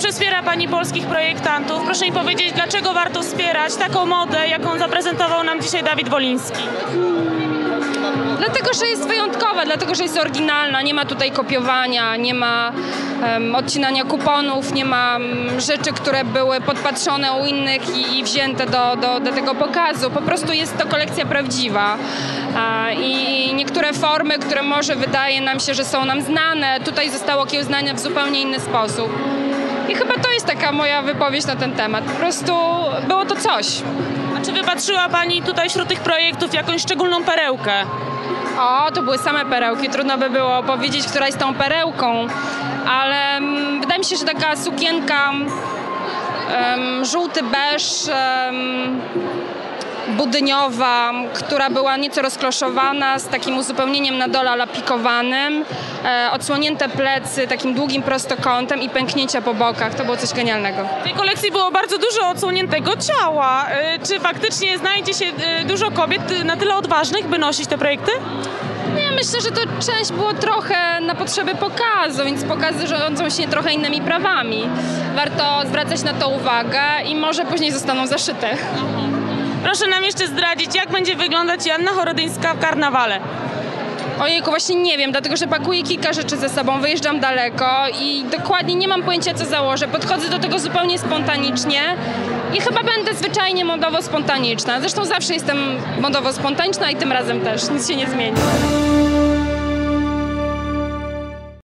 że wspiera Pani polskich projektantów. Proszę mi powiedzieć, dlaczego warto wspierać taką modę, jaką zaprezentował nam dzisiaj Dawid Woliński? Dlatego, że jest wyjątkowa, dlatego, że jest oryginalna, nie ma tutaj kopiowania, nie ma em, odcinania kuponów, nie ma mm, rzeczy, które były podpatrzone u innych i, i wzięte do, do, do tego pokazu. Po prostu jest to kolekcja prawdziwa. A, I niektóre formy, które może wydaje nam się, że są nam znane, tutaj zostało okiełznane w zupełnie inny sposób. I chyba to jest taka moja wypowiedź na ten temat. Po prostu było to coś. A czy wypatrzyła Pani tutaj wśród tych projektów jakąś szczególną perełkę? O, to były same perełki. Trudno by było powiedzieć, która jest tą perełką, ale mm, wydaje mi się, że taka sukienka em, żółty beż, budyniowa, która była nieco rozkloszowana, z takim uzupełnieniem na dole lapikowanym, e, odsłonięte plecy takim długim prostokątem i pęknięcia po bokach. To było coś genialnego. W tej kolekcji było bardzo dużo odsłoniętego ciała. Y, Czy faktycznie znajdzie się y, dużo kobiet na tyle odważnych, by nosić te projekty? Ja myślę, że to część było trochę na potrzeby pokazu, więc pokazy rządzą się trochę innymi prawami. Warto zwracać na to uwagę i może później zostaną zaszyte. Proszę nam jeszcze zdradzić, jak będzie wyglądać Joanna Chorodyńska w karnawale. Ojejku, właśnie nie wiem, dlatego że pakuję kilka rzeczy ze sobą, wyjeżdżam daleko i dokładnie nie mam pojęcia, co założę. Podchodzę do tego zupełnie spontanicznie i chyba będę zwyczajnie modowo spontaniczna. Zresztą zawsze jestem modowo spontaniczna i tym razem też, nic się nie zmieni.